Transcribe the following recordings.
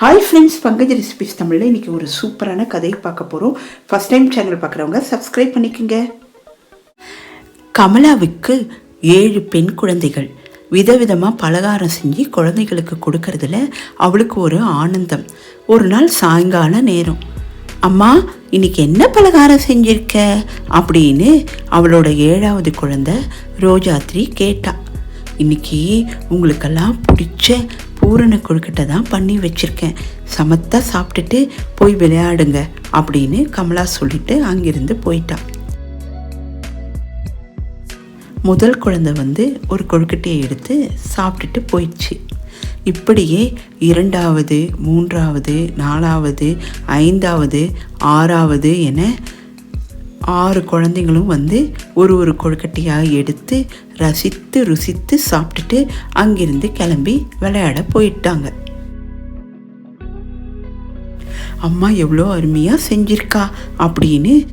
Hi friends Pankaj recipes தமிழில் இன்றைக்கி ஒரு சூப்பரான கதையை பார்க்க போகிறோம் ஃபஸ்ட் டைம் சேனல் பார்க்குறவங்க சப்ஸ்கிரைப் பண்ணிக்கோங்க. கமலாவுக்கு ஏழு பெண் குழந்தைகள். விதவிதமாக பலகாரம் செஞ்சு குழந்தைகளுக்கு கொடுக்கறதுல அவளுக்கு ஒரு ஆனந்தம். ஒரு நாள் சாயங்கால நேரம். அம்மா இன்னைக்கு என்ன பலகாரம் செஞ்சிருக்க? அப்படின்னு அவளோட ஏழாவது குழந்தை ரோஜாத்ரி கேட்டா. இன்னைக்கு உங்களுக்கெல்லாம் பிடிச்ச பூரண கொழுக்கட்டை தான் பண்ணி வச்சுருக்கேன். சமத்தா சாப்பிட்டுட்டு போய் விளையாடுங்க அப்படின்னு கமலா சொல்லிட்டு அங்கிருந்து போயிட்டா. முதல் குழந்தை வந்து ஒரு கொழுக்கட்டையை எடுத்து சாப்பிட்டுட்டு போயிடுச்சு. இப்படியே இரண்டாவது மூன்றாவது நாலாவது ஐந்தாவது ஆறாவது என ஆறு குழந்தைங்களும் வந்து ஒரு ஒரு கொழுக்கட்டையாக எடுத்து ரசித்து ருசித்து சாப்பிட்டுட்டு அங்கிருந்து கிளம்பி விளையாட போயிட்டாங்க. அம்மா எவ்வளோ அருமையாக செஞ்சிருக்கா அப்படின்னு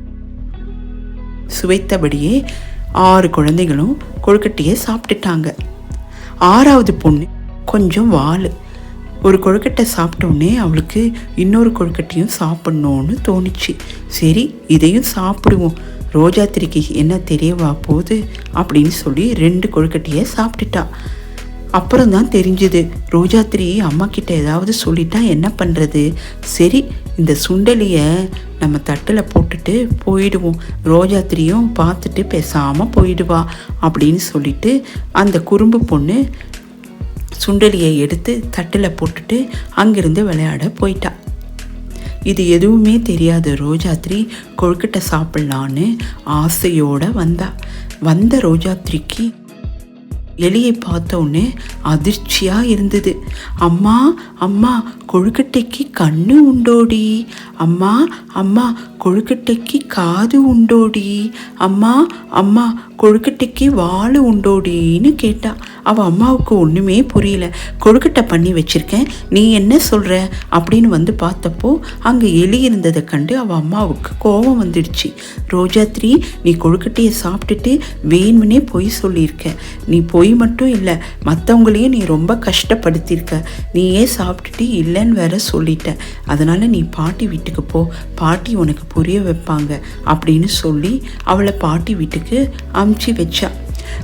சுவைத்தபடியே ஆறு குழந்தைகளும் கொழுக்கட்டையை சாப்பிட்டுட்டாங்க. ஆறாவது பொண்ணு கொஞ்சம் வாள் ஒரு கொழுக்கட்டை சாப்பிட்டோன்னே அவளுக்கு இன்னொரு கொழுக்கட்டையும் சாப்பிட்ணுன்னு தோணுச்சு. சரி இதையும் சாப்பிடுவோம். ரோஜாத்திரிக்கு என்ன தெரியவா போகுது அப்படின்னு சொல்லி ரெண்டு கொழுக்கட்டையை சாப்பிட்டுட்டா. அப்புறம் தான் தெரிஞ்சுது ரோஜாத்திரி அம்மா கிட்ட ஏதாவது சொல்லிட்டா என்ன பண்ணுறது சரி இந்த சுண்டலியை நம்ம தட்டில் போட்டுட்டு போயிடுவோம். ரோஜாத்திரியும் பார்த்துட்டு பேசாமல் போயிடுவா அப்படின்னு சொல்லிட்டு அந்த குறும்பு பொண்ணு சுண்டலியை எடுத்து தட்டில் போட்டுட்டு அங்கிருந்து விளையாட போயிட்டா. இது எதுவுமே தெரியாத ரோஜாத்ரி கொழுக்கட்டை சாப்பிட்லான்னு ஆசையோடு வந்தா. வந்த ரோஜாத்ரிக்கு எலியை பார்த்த உடனே அதிர்ச்சியாக இருந்தது. அம்மா அம்மா கொழுக்கட்டைக்கு கண்ணு உண்டோடி. அம்மா அம்மா கொழுக்கட்டைக்கு காது உண்டோடி. அம்மா அம்மா கொழுக்கட்டைக்கு வாழு உண்டோடின்னு கேட்டா. அவள் அம்மாவுக்கு ஒன்றுமே புரியல. கொழுக்கட்டை பண்ணி வச்சிருக்கேன். நீ என்ன சொல்கிற அப்படின்னு வந்து பார்த்தப்போ அங்கே எலி இருந்ததை கண்டு அவள் அம்மாவுக்கு கோபம் வந்துடுச்சு. ரோஜாத்ரி நீ கொழுக்கட்டையை சாப்பிட்டுட்டு வேணும்னே பொய் சொல்லியிருக்க. நீ பொய் மட்டும் இல்லை மற்றவங்களையும் நீ ரொம்ப கஷ்டப்படுத்தியிருக்க. நீயே சாப்பிட்டுட்டு இல்லைன்னு வேற சொல்லிட்ட. அதனால் நீ பாட்டி வீட்டுக்கு போ. பாட்டி உனக்கு புரிய வைப்பாங்க அப்படின்னு சொல்லி அவளை பாட்டி வீட்டுக்கு அமுச்சு வச்சா.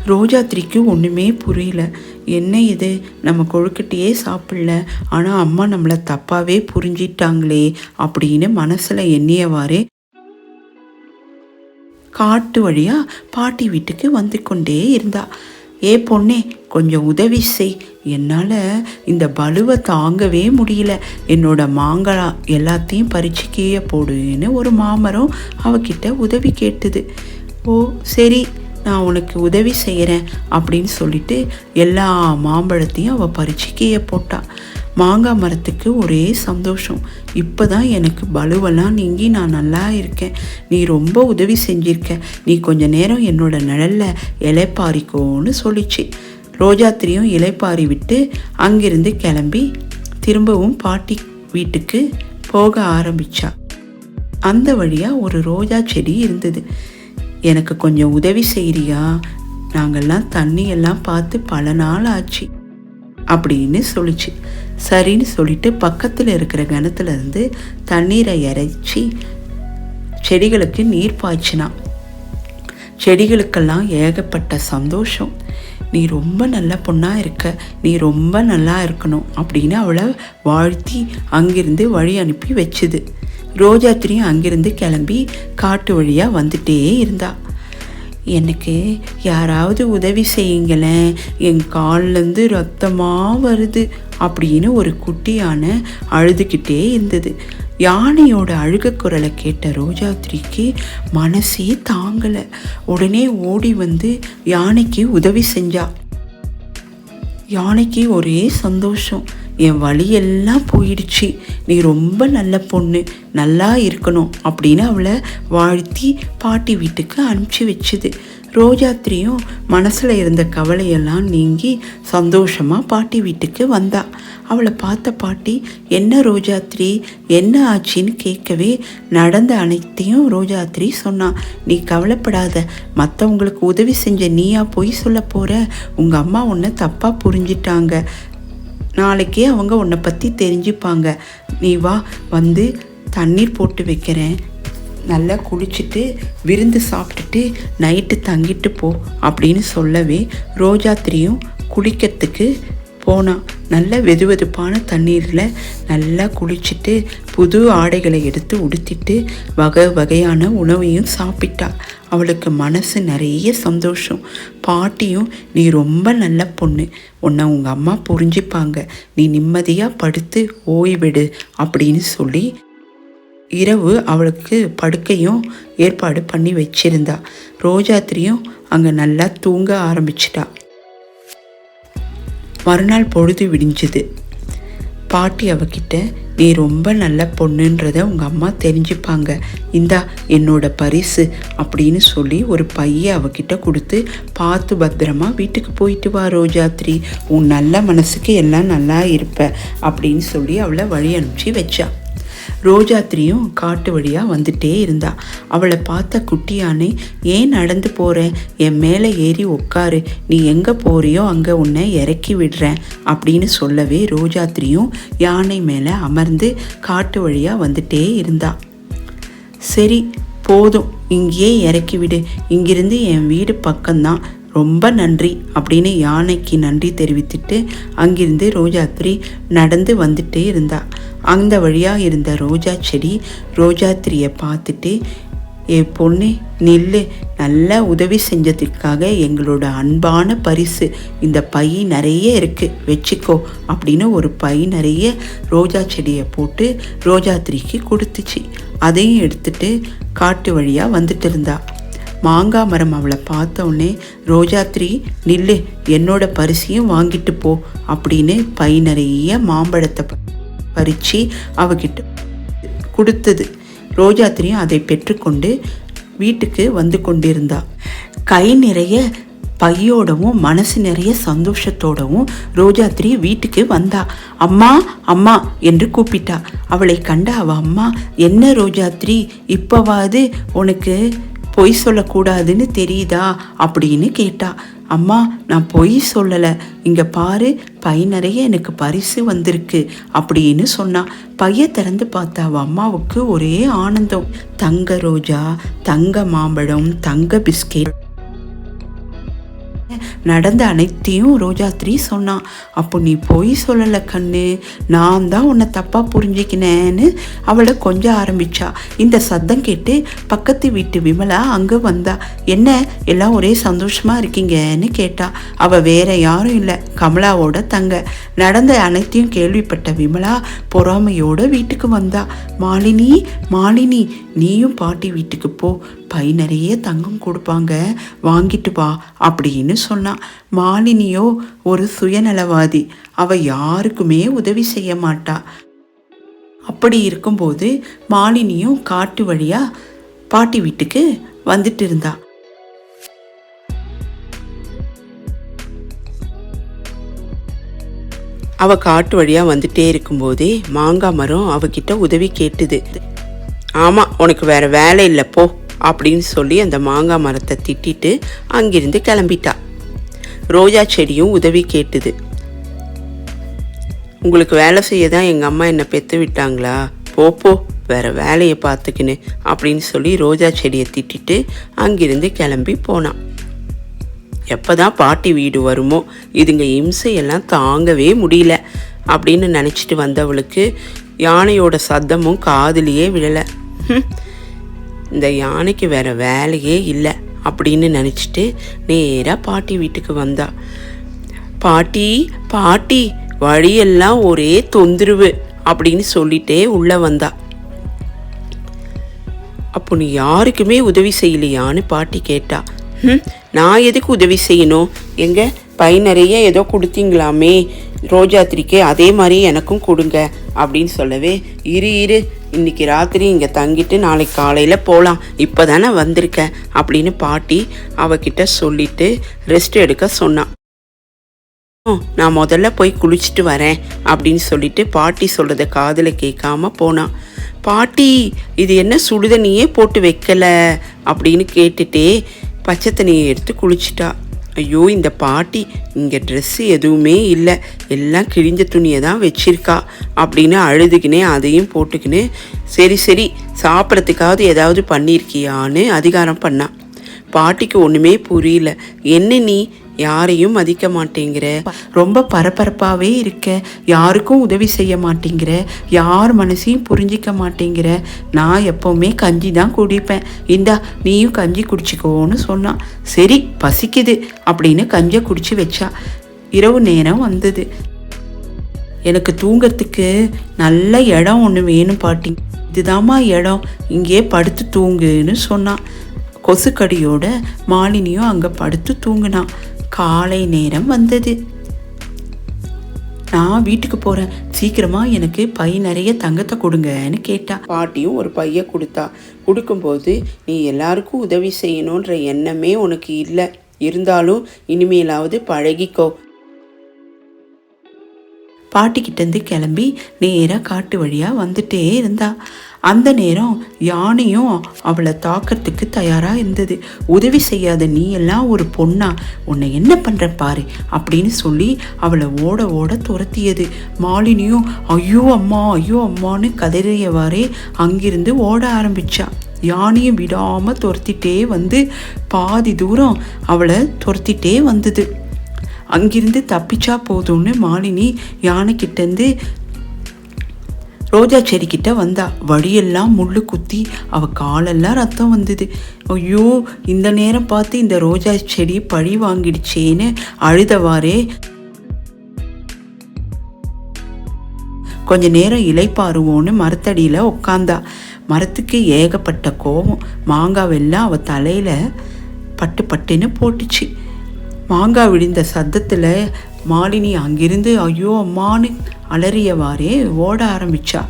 ரோஜாத்திரிக்கு ஒன்றுமே புரியல. என்ன இது? நம்ம கொழுக்கட்டையே சாப்பிடல. ஆனால் அம்மா நம்மளை தப்பாகவே புரிஞ்சிட்டாங்களே அப்படின்னு மனசில் எண்ணியவாறே காட்டு வழியாக பாட்டி வீட்டுக்கு வந்து கொண்டே இருந்தாள் ஏ பொண்ணே கொஞ்சம் உதவி செய். என்னால் இந்த பலுவை தாங்கவே முடியல. என்னோட மாங்கா எல்லாத்தையும் பறிச்சு கீழே போடுன்னு ஒரு மாமரம் அவகிட்ட உதவி கேட்டுது. ஓ சரி நான் உனக்கு உதவி செய்கிறேன் அப்படின்னு சொல்லிட்டு எல்லா மாம்பழத்தையும் அவள் பறிச்சு கீழே போட்டாள் மாங்காய் மரத்துக்கு ஒரே சந்தோஷம். இப்போ தான் எனக்கு பலுவெல்லாம் நீங்கி நான் நல்லா இருக்கேன். நீ ரொம்ப உதவி செஞ்சிருக்க. நீ கொஞ்ச நேரம் என்னோட நிழலில் இலைப்பாரிக்கோன்னு சொல்லிச்சு. ரோஜாத்திரியும் இலைப்பாரி விட்டு அங்கிருந்து கிளம்பி திரும்பவும் பாட்டி வீட்டுக்கு போக ஆரம்பித்தா அந்த வழியாக ஒரு ரோஜா செடி இருந்தது. எனக்கு கொஞ்சம் உதவி செய்கிறியா நாங்கள்லாம் தண்ணியெல்லாம் பார்த்து பல நாள் ஆச்சு. அப்படின்னு சொல்லிச்சு. சரின்னு சொல்லிட்டு பக்கத்தில் இருக்கிற கிணத்துலேருந்து தண்ணீரை இறைச்சி செடிகளுக்கு நீர் பாய்ச்சினான் செடிகளுக்கெல்லாம் ஏகப்பட்ட சந்தோஷம். நீ ரொம்ப நல்ல பொண்ணாக இருக்க நீ ரொம்ப நல்லா இருக்கணும் அப்படின்னு அவளை வாழ்த்தி அங்கிருந்து வழி அனுப்பி வச்சுது. ரோஜாத்திரியும் அங்கிருந்து கிளம்பி காட்டு வழியாக வந்துட்டே இருந்தாள் எனக்கு யாராவது உதவி செய்யுங்களேன். என் கால்லேருந்து ரத்தமாக வருது அப்படின்னு ஒரு குட்டியான அழுதுகிட்டே இருந்தது. யானையோட அழுக குரலை கேட்ட ரோஜாத்ரிக்கு மனசே தாங்கலை. உடனே ஓடி வந்து யானைக்கு உதவி செஞ்சா. யானைக்கு ஒரே சந்தோஷம். என் வழியெல்லாம் போயிடுச்சு. நீ ரொம்ப நல்ல பொண்ணு நல்லா இருக்கணும் அப்படின்னு அவளை வாழ்த்தி பாட்டி வீட்டுக்கு அனுப்பிச்சி வச்சுது. ரோஜாத்திரியும் மனசில் இருந்த கவலையெல்லாம் நீங்கி சந்தோஷமாக பாட்டி வீட்டுக்கு வந்தா. அவளை பார்த்த பாட்டி என்ன ரோஜாத்திரி என்ன ஆச்சுன்னு கேட்கவே நடந்த அனைத்தையும் ரோஜாத்திரி சொன்னான் நீ கவலைப்படாத மற்றவங்களுக்கு உதவி செஞ்ச நீயா பொய் சொல்ல போகிற உங்கள் அம்மா உன்னை தப்பாக புரிஞ்சிட்டாங்க. நாளைக்கே அவங்க உன்னை பற்றி தெரிஞ்சுப்பாங்க. நீ வா வந்து தண்ணீர் போட்டு வைக்கிறேன். நல்லா குளிச்சுட்டு விருந்து சாப்பிட்டுட்டு நைட்டு தங்கிட்டு போ அப்படின்னு சொல்லவே ரோஜாத்திரியும் குளிக்கிறதுக்கு போனான் நல்ல வெதுவெதுப்பான தண்ணீரில் நல்லா குளிச்சுட்டு புது ஆடைகளை எடுத்து உடுத்திட்டு வகை வகையான உணவையும் சாப்பிட்டா. அவளுக்கு மனசு நிறைய சந்தோஷம். பாட்டியும் நீ ரொம்ப நல்ல பொண்ணு. உன்னை உங்கள் அம்மா புரிஞ்சுப்பாங்க. நீ நிம்மதியாக படுத்து ஓய்விடு அப்படின்னு சொல்லி இரவு அவளுக்கு படுக்கையும் ஏற்பாடு பண்ணி வச்சிருந்தா. ரோஜாத்திரியும் அங்கே நல்லா தூங்க ஆரம்பிச்சிட்டா. மறுநாள் பொழுது விடிஞ்சுது. பாட்டி அவகிட்ட நீ ரொம்ப நல்ல பொண்ணுன்றத உங்கள் அம்மா தெரிஞ்சுப்பாங்க. இந்தா என்னோட பரிசு அப்படின்னு சொல்லி ஒரு பைய அவகிட்ட கொடுத்து பார்த்து பத்திரமா வீட்டுக்கு போயிட்டு வா ரோஜாத்ரி. உன் நல்ல மனசுக்கு எல்லாம் நல்லா இருப்ப அப்படின்னு சொல்லி அவளை வழி அனுப்பிச்சு வச்சா. ரோஜாத்திரியும் காட்டு வழியாக வந்துட்டே இருந்தா. அவளை பார்த்த குட்டியானே ஏன் நடந்து போற? என் மேலே ஏறி உட்காரு நீ எங்கே போறியோ அங்கே உன்னை இறக்கி விடுறேன் அப்படின்னு சொல்லவே ரோஜாத்திரியும் யானை மேலே அமர்ந்து காட்டு வழியாக வந்துட்டே இருந்தா. சரி போதும். இங்கேயே இறக்கி விடு. இங்கிருந்து என் வீடு பக்கம்தான். ரொம்ப நன்றி அப்படின்னு யானைக்கு நன்றி தெரிவித்துட்டு அங்கிருந்து ரோஜாத்ரி நடந்து வந்துட்டே இருந்தா. அந்த வழியாக இருந்த ரோஜா செடி ரோஜாத்திரியை பார்த்துட்டு ஏ பொண்ணு நில்லு. நல்லா உதவி செஞ்சதுக்காக எங்களோட அன்பான பரிசு. இந்த பை நிறைய இருக்குது வச்சுக்கோ. அப்படின்னு ஒரு பை நிறைய ரோஜா செடியை போட்டு ரோஜாத்திரிக்கு கொடுத்துச்சு. அதையும் எடுத்துட்டு காட்டு வழியாக வந்துட்டு இருந்தாள் மாங்காய் மரம் அவளை பார்த்த உடனே ரோஜாத்ரி நில்லு என்னோட பரிசையும் வாங்கிட்டு போ அப்படின்னு பை நிறைய மாம்பழத்தை ப- அவகிட்ட கொடுத்தது. ரோஜாத்திரியும் அதை பெற்றுக்கொண்டு வீட்டுக்கு வந்து கொண்டிருந்தா. கை நிறைய பையோடவும் மனசு நிறைய சந்தோஷத்தோடவும் ரோஜாத்திரி வீட்டுக்கு வந்தா. அம்மா அம்மா என்று கூப்பிட்டா. அவளை கண்ட அவ அம்மா என்ன ரோஜாத்திரி இப்போவாது உனக்கு பொய் சொல்லக்கூடாதுன்னு தெரியுதா அப்படின்னு கேட்டா அம்மா நான் பொய் சொல்லலை. இங்கே பாரு பை நிறைய எனக்கு பரிசு வந்திருக்கு அப்படின்னு சொன்னா பைய திறந்து பார்த்தா அம்மாவுக்கு ஒரே ஆனந்தம். தங்க ரோஜா தங்க மாம்பழம் தங்க பிஸ்கெட் நடந்த அனைத்தையும் ரோஜாத்ரி சொன்னான் அப்போ நீ போய் சொல்லலை கண்ணு. நான் தான் உன்னை தப்பாக புரிஞ்சுக்கினேன்னு அவளை கொஞ்சம் ஆரம்பிச்சா. இந்த சத்தம் கேட்டு பக்கத்து வீட்டு விமலா அங்கே வந்தா. என்ன எல்லாம் ஒரே சந்தோஷமாக இருக்கீங்கன்னு கேட்டா. அவள் வேற யாரும் இல்லை கமலாவோட தங்க. நடந்த அனைத்தையும் கேள்விப்பட்ட விமலா பொறாமையோட வீட்டுக்கு வந்தா. மாலினி மாலினி நீயும் பாட்டி வீட்டுக்கு போ. பை நிறைய தங்கம் கொடுப்பாங்க வாங்கிட்டு வா அப்படின்னு சொன்னான் மாலினியோ ஒரு சுயநலவாதி. அவ யாருக்குமே உதவி செய்ய மாட்டா. அப்படி இருக்கும்போது மாலினியும் காட்டு வழியா பாட்டி வீட்டுக்கு வந்துட்டு இருந்தா. அவ காட்டு வழியா வந்துட்டே இருக்கும்போதே மாங்காய் மரம் அவகிட்ட உதவி கேட்டுது. ஆமா உனக்கு வேற வேலை இல்லை போ. அப்படின்னு சொல்லி அந்த மாங்காய் மரத்தை திட்டிட்டு அங்கிருந்து கிளம்பிட்டா. ரோஜா செடியும் உதவி கேட்டுது. உங்களுக்கு வேலை செய்ய தான் எங்கள் அம்மா என்னை பெற்று விட்டாங்களா? போப்போ வேறு வேற வேலையை பார்த்துக்கின்னு அப்படின்னு சொல்லி ரோஜா செடியை திட்டிட்டு அங்கிருந்து கிளம்பி போனான் எப்போ தான் பாட்டி வீடு வருமோ இதுங்க இம்சையெல்லாம் தாங்கவே முடியல அப்படின்னு நினச்சிட்டு வந்தவளுக்கு யானையோட சத்தமும் காதிலேயே விழலை. இந்த யானைக்கு வேற வேலையே இல்லை அப்படின்னு நினச்சிட்டு நேராக பாட்டி வீட்டுக்கு வந்தா. பாட்டி பாட்டி வழியெல்லாம் ஒரே தொந்தரவு அப்படின்னு சொல்லிட்டே உள்ள வந்தா. அப்போ நீ யாருக்குமே உதவி செய்யலையான்னு பாட்டி கேட்டா. ம் நான் எதுக்கு உதவி செய்யணும்? எங்க பை நிறைய ஏதோ கொடுத்தீங்களாமே? ரோஜாத்திரிக்கு அதே மாதிரி எனக்கும் கொடுங்க அப்படின்னு சொல்லவே இரு இரு இன்னைக்கு ராத்திரி இங்கே தங்கிட்டு நாளைக்கு காலையில் போகலாம் இப்போ தானே வந்திருக்க அப்படின்னு பாட்டி அவகிட்ட சொல்லிட்டு ரெஸ்ட் எடுக்க சொன்னான் "ஓ, நான் முதல்ல போய் குளிச்சுட்டு வரேன் அப்படின்னு சொல்லிட்டு பாட்டி சொல்கிறத காதில் கேட்காம போனான் பாட்டி இது என்ன சுடுதண்ணியே போட்டு வைக்கலை? அப்படின்னு கேட்டுட்டே பச்சை தண்ணியை எடுத்து குளிச்சிட்டா. ஐயோ இந்த பாட்டி இங்கே ட்ரெஸ்ஸு எதுவுமே இல்லை. எல்லாம் கிழிஞ்ச துணியை தான் வச்சிருக்கா அப்படின்னு அழுதுகினே அதையும் போட்டுக்கின்னு சரி சரி சாப்பிட்றதுக்காவது ஏதாவது பண்ணியிருக்கியான்னு அதிகாரம் பண்ணான் பாட்டிக்கு ஒன்றுமே புரியல. என்ன நீ? யாரையும் மதிக்க மாட்டேங்கிற. ரொம்ப பரபரப்பாகவே இருக்க. யாருக்கும் உதவி செய்ய மாட்டேங்கிற. யார் மனசையும் புரிஞ்சிக்க மாட்டேங்கிற. நான் எப்போவுமே கஞ்சி தான் குடிப்பேன். இந்தா நீயும் கஞ்சி குடிச்சிக்கோன்னு சொன்னான் சரி பசிக்குது அப்படின்னு கஞ்சியை குடிச்சு வச்சா. இரவு நேரம் வந்தது. எனக்கு தூங்கிறதுக்கு நல்ல இடம் ஒன்று வேணும் பாட்டி. இதுதாம்மா இடம். இங்கே படுத்து தூங்குன்னு சொன்னான் கொசுக்கடியோட மாலினியும் அங்கே படுத்து தூங்குனான் காலை நேரம் வந்தது. நான் வீட்டுக்கு போகிறேன் சீக்கிரமா எனக்கு பை நிறைய தங்கத்தை கொடுங்கன்னு கேட்டா. பாட்டியும் ஒரு பைய கொடுத்தா. கொடுக்கும்போது நீ எல்லாருக்கும் உதவி செய்யணுன்ற எண்ணமே உனக்கு இல்லை. இருந்தாலும் இனிமேலாவது பழகிக்கோ. பாட்டிக்கிட்டேருந்து கிளம்பி நேராக காட்டு வழியாக வந்துட்டே இருந்தா. அந்த நேரம் யானையும் அவளை தாக்கிறதுக்கு தயாராக இருந்தது. உதவி செய்யாத நீ எல்லாம் ஒரு பொண்ணா? உன்னை என்ன பண்ணுற பாரு அப்படின்னு சொல்லி அவளை ஓட ஓட துரத்தியது. மாலினியும் ஐயோ அம்மா ஐயோ அம்மான்னு கதறியவாறே அங்கிருந்து ஓட ஆரம்பிச்சா. யானையும் விடாமல் துரத்திட்டே வந்து பாதி தூரம் அவளை துரத்திட்டே வந்தது. அங்கிருந்து தப்பிச்சா போதும்னு மாலினி யானைக்கிட்டேருந்து ரோஜா செடிக்கிட்ட வந்தா. வழியெல்லாம் முள்ளு குத்தி அவள் காலெல்லாம் ரத்தம் வந்தது. ஐயோ இந்த நேரம் பார்த்து இந்த ரோஜா செடி பழி வாங்கிடுச்சேன்னு அழுதவாறே. கொஞ்ச நேரம் இலைப்பாருவோன்னு மரத்தடியில் உட்காந்தா மரத்துக்கு ஏகப்பட்ட கோபம். மாங்காவெல்லாம் அவள் தலையில் பட்டு பட்டுன்னு போட்டுச்சு. மாங்காய் விழுந்த சத்தத்தில் மாலினி அங்கிருந்து ஐயோ அம்மான்னு அலறியவாறே ஓட ஆரம்பிச்சா.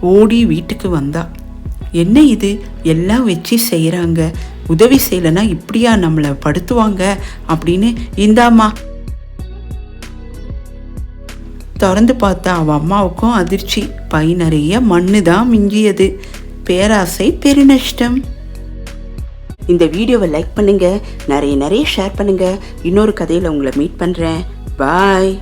ஓடி வீட்டுக்கு வந்தா. என்ன இது? எல்லாம் வச்சு செய்கிறாங்க உதவி செய்யலைன்னா இப்படியா நம்மளை படுத்துவாங்க? அப்படின்னு இந்தாம்மா. திறந்து பார்த்தா அவள் அம்மாவுக்கும் அதிர்ச்சி. பை நிறைய மண்ணு தான் மிஞ்சியது. பேராசை பெருநஷ்டம். இந்த வீடியோவை லைக் பண்ணுங்கள் நிறைய நிறைய ஷேர் பண்ணுங்கள் இன்னொரு கதையில் உங்களை மீட் பண்ணுறேன் பாய்